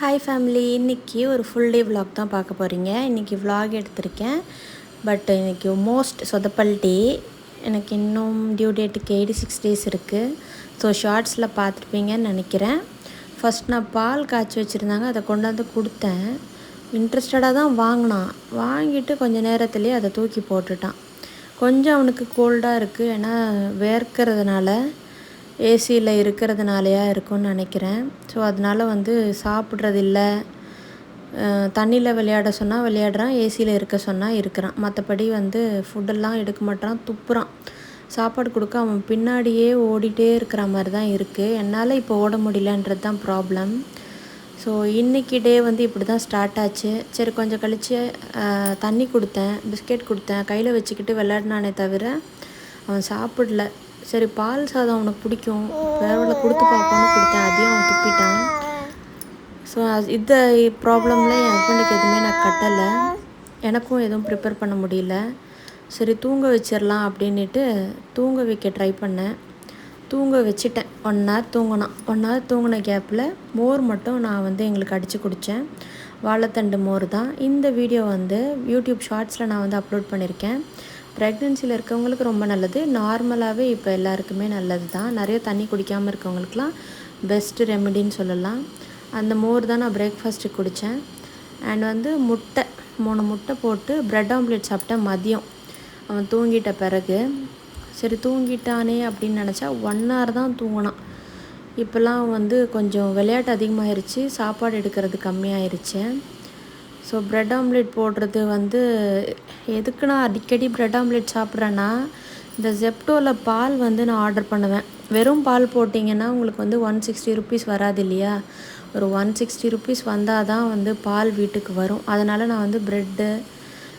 Hi family இன்றைக்கி ஒரு full day vlog தான் பார்க்க போகிறீங்க இன்றைக்கி விலாக் எடுத்திருக்கேன். பட் இன்றைக்கி மோஸ்ட் சொதப்பல் டே எனக்கு இன்னும் டியூ டேட்டுக்கு எயிட்டி சிக்ஸ் டேஸ் இருக்குது ஸோ ஷார்ட்ஸில் பார்த்துருப்பீங்கன்னு நினைக்கிறேன். ஃபஸ்ட் நான் பால் காய்ச்சி வச்சுருந்தாங்க. அதை கொண்டாந்து கொடுத்தேன். இன்ட்ரெஸ்டடாக தான் வாங்கினான். வாங்கிட்டு கொஞ்சம் நேரத்துலேயே அதை தூக்கி போட்டுட்டான். கொஞ்சம் அவனுக்கு கோல்டாக இருக்குது ஏன்னா வேர்க்கிறதுனால ஏசியில் இருக்கிறதுனாலையா இருக்கும்னு நினைக்கிறேன். ஸோ அதனால வந்து சாப்பிட்றதில்ல. தண்ணியில் விளையாட சொன்னால் விளையாடுறான் ஏசியில் இருக்க சொன்னால் இருக்கிறான். மற்றபடி வந்து ஃபுட்டெல்லாம் எடுக்க மாட்டான் துப்புறான். சாப்பாடு கொடுக்க அவன் பின்னாடியே ஓடிட்டே இருக்கிற மாதிரி தான் இருக்குது என்னால் இப்போ ஓட முடியலன்றது தான் ப்ராப்ளம். ஸோ இன்றைக்கி டே வந்து இப்படி தான் ஸ்டார்ட் ஆச்சு. சரி கொஞ்சம் கழித்து தண்ணி கொடுத்தேன் பிஸ்கெட் கொடுத்தேன் கையில் வச்சுக்கிட்டு விளையாடினானே தவிர அவன் சாப்பிடல. சரி பால் சாதம் அவனுக்கு பிடிக்கும். வேறு கொடுத்து பார்ப்போன்னு கொடுத்தேன். அதையும் அவன் துப்பிட்டான். ஸோ இந்த ப்ராப்ளமில் என் ஹஸ்பண்டுக்கு எதுவுமே நான் கட்டலை. எனக்கும் எதுவும் ப்ரிப்பேர் பண்ண முடியல. சரி தூங்க வச்சிடலாம் அப்படின்ட்டு தூங்க வைக்க ட்ரை பண்ணேன். தூங்க வச்சுட்டேன். ஒன் ஹவர் தூங்கினான். ஒன் ஹவர் தூங்கின கேப்பில் மோர் மட்டும் நான் வந்து எங்களுக்கு அடித்து குடித்தேன். வாழைத்தண்டு மோர் தான். இந்த வீடியோ வந்து யூடியூப் ஷார்ட்ஸில் நான் வந்து அப்லோட் பண்ணியிருக்கேன். ப்ரெக்னென்சியில் இருக்கவங்களுக்கு ரொம்ப நல்லது. நார்மலாகவே இப்போ எல்லாருக்குமே நல்லது தான் நிறைய தண்ணி குடிக்காமல் இருக்கவங்களுக்குலாம் பெஸ்ட்டு ரெமெடின்னு சொல்லலாம். அந்த மோர் தான் நான் பிரேக்ஃபாஸ்ட்டுக்கு குடித்தேன் அண்ட் வந்து முட்டை மூணு முட்டை போட்டு ப்ரெட் ஆம்லேட் சாப்பிட்டேன் மதியம். அவன் தூங்கிட்ட பிறகு. சரி தூங்கிட்டானே அப்படின்னு நினச்சா ஒன் ஹவர் தான் தூங்கினான். இப்போல்லாம் வந்து கொஞ்சம் விளையாட்டு அதிகமாகிருச்சு சாப்பாடு எடுக்கிறது கம்மியாயிருச்சு. ஸோ ப்ரெட் ஆம்லேட் போடுறது வந்து எதுக்கு நான் அடிக்கடி ப்ரெட் ஆம்லேட் சாப்பிட்றேன்னா இந்த ஜெப்டோவில் பால் வந்து நான் ஆர்டர் பண்ணுவேன். வெறும் பால் போட்டிங்கன்னா உங்களுக்கு வந்து ஒன் சிக்ஸ்டி ருபீஸ் வராது இல்லையா? ஒரு ஒன் சிக்ஸ்டி ருபீஸ் வந்தால் தான் வந்து பால் வீட்டுக்கு வரும். அதனால் நான் வந்து ப்ரெட்டு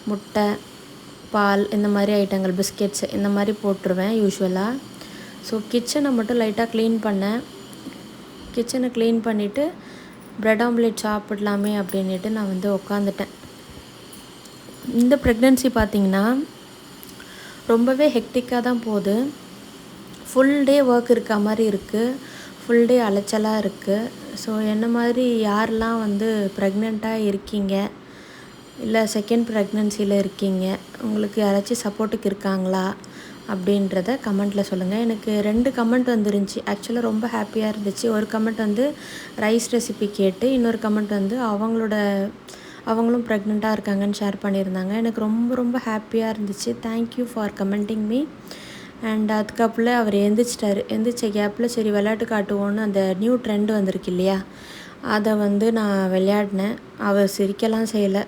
முட்டை பால் இந்த மாதிரி ஐட்டங்கள் பிஸ்கெட்ஸ் இந்த மாதிரி போட்டுருவேன் யூஸ்வலாக ஸோ கிச்சனை மட்டும் லைட்டாக க்ளீன் பண்ணேன். கிச்சனை க்ளீன் பண்ணிவிட்டு ப்ரெட் ஆம்லேட் சாப்பிடலாமே அப்படின்ட்டு நான் வந்து உக்காந்துட்டேன். இந்த ப்ரெக்னென்சி பார்த்திங்கன்னா ரொம்பவே ஹெக்டிக்காக தான் போகுது. ஃபுல் டே ஒர்க் இருக்க மாதிரி இருக்குது ஃபுல் டே அலைச்சலாக இருக்குது ஸோ என்ன மாதிரி யாரெல்லாம் வந்து ப்ரெக்னெண்ட்டாக இருக்கீங்க? இல்லை செகண்ட் ப்ரெக்னென்சியில் இருக்கீங்க? உங்களுக்கு யாராச்சும் சப்போர்ட்டுக்கு இருக்காங்களா? அப்படின்றத கமெண்ட்டில் சொல்லுங்கள் எனக்கு ரெண்டு கமெண்ட் வந்துருந்துச்சு. ஆக்சுவலாக ரொம்ப ஹாப்பியாக இருந்துச்சு. ஒரு கமெண்ட் வந்து ரைஸ் ரெசிபி கேட்டு இன்னொரு கமெண்ட் வந்து அவங்களோட அவங்களும் ப்ரெக்னெண்ட்டாக இருக்காங்கன்னு ஷேர் பண்ணியிருந்தாங்க. எனக்கு ரொம்ப ரொம்ப ஹாப்பியாக இருந்துச்சு. Thank you for commenting me and அதுக்கப்புறம் அவர் எந்திரிச்சிட்டார். எந்திரிச்ச கேப்பில் சரி விளையாட்டு காட்டுவோன்னு அந்த நியூ ட்ரெண்ட் வந்திருக்கு இல்லையா? அதை வந்து நான் விளையாடினேன். அவர் சிரிக்கலாம் செய்யலை.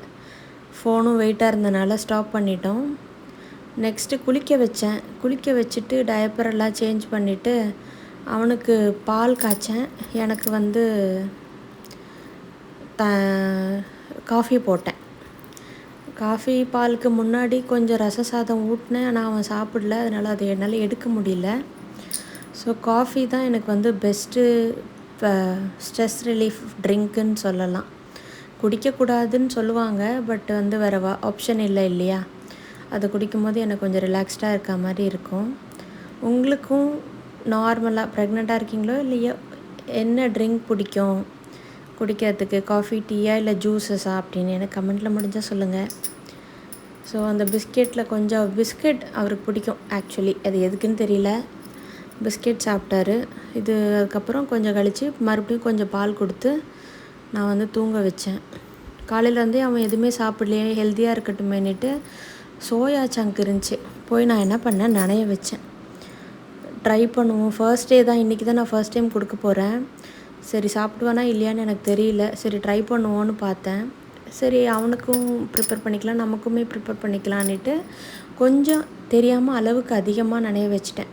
ஃபோனும் வெயிட்டாக இருந்தனால ஸ்டாப் பண்ணிட்டோம். நெக்ஸ்ட்டு குளிக்க வச்சேன். குளிக்க வச்சுட்டு டயப்பரெல்லாம் சேஞ்ச் பண்ணிவிட்டு அவனுக்கு பால் காய்ச்சேன். எனக்கு வந்து த காஃபி போட்டேன். காஃபி பாலுக்கு முன்னாடி கொஞ்சம் ரச சாதம் ஊட்டினேன். ஆனால் அவன் சாப்பிடல. அதனால் அதை என்னால் எடுக்க முடியல. ஸோ காஃபி தான் எனக்கு வந்து பெஸ்ட்டு ஸ்ட்ரெஸ் ரிலீஃப் ட்ரிங்க்குன்னு சொல்லலாம். குடிக்கக்கூடாதுன்னு சொல்லுவாங்க. பட் வந்து வேறு வா ஆப்ஷன் இல்லை இல்லையா? அதை குடிக்கும்போது எனக்கு கொஞ்சம் ரிலாக்ஸ்டாக இருக்க மாதிரி இருக்கும். உங்களுக்கும் நார்மலாக ப்ரெக்னெண்ட்டாக இருக்கீங்களோ இல்லையோ என்ன ட்ரிங்க் பிடிக்கும்? குடிக்கிறதுக்கு காஃபி டீயா இல்லை ஜூஸஸா அப்படின்னு எனக்கு கமெண்ட்டில் முடிஞ்சால் சொல்லுங்கள் ஸோ அந்த பிஸ்கெட்டில் கொஞ்சம் பிஸ்கெட் அவருக்கு பிடிக்கும் ஆக்சுவலி அது எதுக்குன்னு தெரியல. பிஸ்கெட் சாப்பிட்டாரு. இது அதுக்கப்புறம் கொஞ்சம் கழித்து மறுபடியும் கொஞ்சம் பால் கொடுத்து நான் வந்து தூங்க வச்சேன். காலையிலேருந்தே அவன் எதுவுமே சாப்பிடலையே ஹெல்த்தியாக இருக்கட்டுமேனுட்டு சோயா சங்க் இருந்துச்சு. போய் நான் என்ன பண்ணேன்? நனைய வச்சேன். ட்ரை பண்ணுவோம். ஃபர்ஸ்ட் டே தான். இன்றைக்கி தான் நான் ஃபர்ஸ்ட் டைம் கொடுக்க போகிறேன் சரி சாப்பிடுவானா இல்லையான்னு எனக்கு தெரியல. சரி ட்ரை பண்ணுவோன்னு பார்த்தேன். சரி அவனுக்கும் ப்ரிப்பேர் பண்ணிக்கலாம். நமக்குமே ப்ரிப்பேர் பண்ணிக்கலான்ட்டு கொஞ்சம் தெரியாமல் அளவுக்கு அதிகமாக நனைய வச்சிட்டேன்.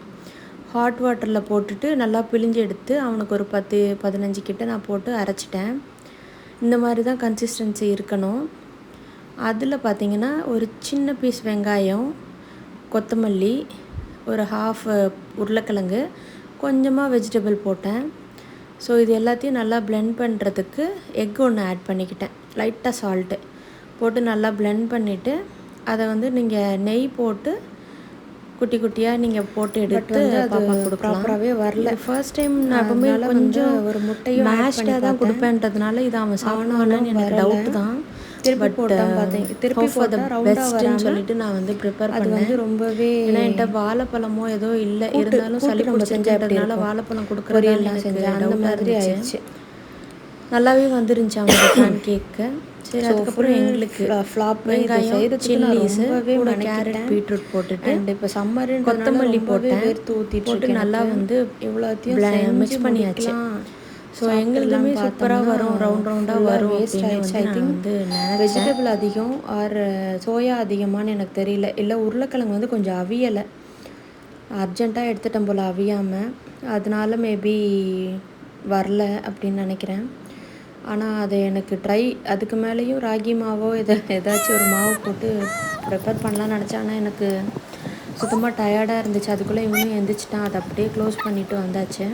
ஹாட் வாட்டரில் போட்டுட்டு நல்லா பிழிஞ்சு எடுத்து அவனுக்கு ஒரு பத்து பதினஞ்சு கிட்ட நான் போட்டு அரைச்சிட்டேன். இந்த மாதிரி தான் கன்சிஸ்டன்சி இருக்கணும். அதில் பார்த்திங்கன்னா ஒரு சின்ன பீஸ் வெங்காயம் கொத்தமல்லி ஒரு ஹாஃப் உருளைக்கிழங்கு கொஞ்சமாக வெஜிடபிள் போட்டேன். ஸோ இது எல்லாத்தையும் நல்லா பிளெண்ட் பண்ணுறதுக்கு எக் ஒன்று ஆட் பண்ணிக்கிட்டேன். லைட்டாக சால்ட்டு போட்டு நல்லா பிளெண்ட் பண்ணிவிட்டு அதை வந்து நீங்கள் நெய் போட்டு குட்டி குட்டியாக நீங்கள் போட்டு எடுத்து பாப்பா கொடுக்கலாம். ப்ராப்பராகவே வரல. ஃபர்ஸ்ட் டைம் நான் எப்பவுமே கொஞ்சம் ஒரு முட்டையும் மேஷ்டாக தான் கொடுப்பேன்றதுனால இது அவன் சாப்பிடுவானு எனக்கு டவுட் தான். திருப்பி பட் போட்டான் பார்த்தேன். திருப்பி போட்டால் ரவுண்டாக பெஸ்ட்டுன்னு சொல்லிட்டு நான் வந்து ப்ரிப்பேர் பண்ணேன். ரொம்பவே ஏன்னா என்கிட்ட வாழைப்பழமோ ஏதோ இல்லை. இருந்தாலும் சளி இருக்கும்? வாழைப்பழம் பொரியல்லாம் கொடுக்குறதெல்லாம் செஞ்சேன். அந்த மாதிரி ஆயிடுச்சு. நல்லாவே வந்துருந்துச்சு அவனோட பேன் கேக்கு சரி அதுக்கப்புறம் எங்களுக்கு ஃப்ளாப் வெங்காயம் சில்லிஸ் கூட. கேரட் பீட்ரூட் போட்டுட்டு அண்ட் இப்போ சம்மர் கொத்தமல்லி போட்டேன். ஊற்றிட்டு போட்டு நல்லா வந்து இவ்வளோத்தையும் மிக்ஸ் பண்ணியாச்சு. ஸோ எங்களுதுமே சூப்பராக வரும். ரவுண்ட் ரவுண்டாக வரும் வேஸ்ட் வந்து ஐ திங்க் வெஜிடபிள் அதிகம் ஆர் சோயா அதிகமான்னு எனக்கு தெரியல. இல்லை உருளைக்கிழங்கு வந்து கொஞ்சம் அவியலை. அர்ஜெண்ட்டாக எடுத்துட்டேன் போல் அவியாமல் அதனால மேபி வரல அப்படின்னு நினைக்கிறேன். ஆனால் அது எனக்கு ட்ரை அதுக்கு மேலேயும் ராகி மாவோ எதை ஏதாச்சும் ஒரு மாவு போட்டு ப்ரிப்பேர் பண்ணலாம்னு நினச்சேன். ஆனால் எனக்கு சுத்தமாக டயர்டாக இருந்துச்சு. அதுக்குள்ளே இவனும் எந்திரிச்சிட்டான். அதை அப்படியே க்ளோஸ் பண்ணிவிட்டு வந்தாச்சு.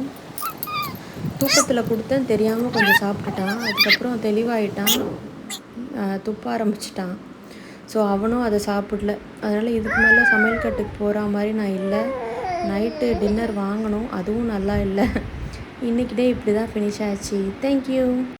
தூக்கத்தில் கொடுத்தேன். தெரியாமல் கொஞ்சம் சாப்பிட்டுட்டான். அதுக்கப்புறம் தெளிவாயிட்டான். துப்ப ஆரம்பிச்சிட்டான். ஸோ அவனும் அதை சாப்பிடல. அதனால் இதுக்கு மேலே சமையல் கட்டுக்கு போகிற மாதிரி நான் இல்லை. நைட்டு டின்னர் வாங்கணும். அதுவும் நல்லா இல்லை. இன்றைக்கிட்டே இப்படி தான் ஃபினிஷ் ஆச்சு. தேங்க்யூ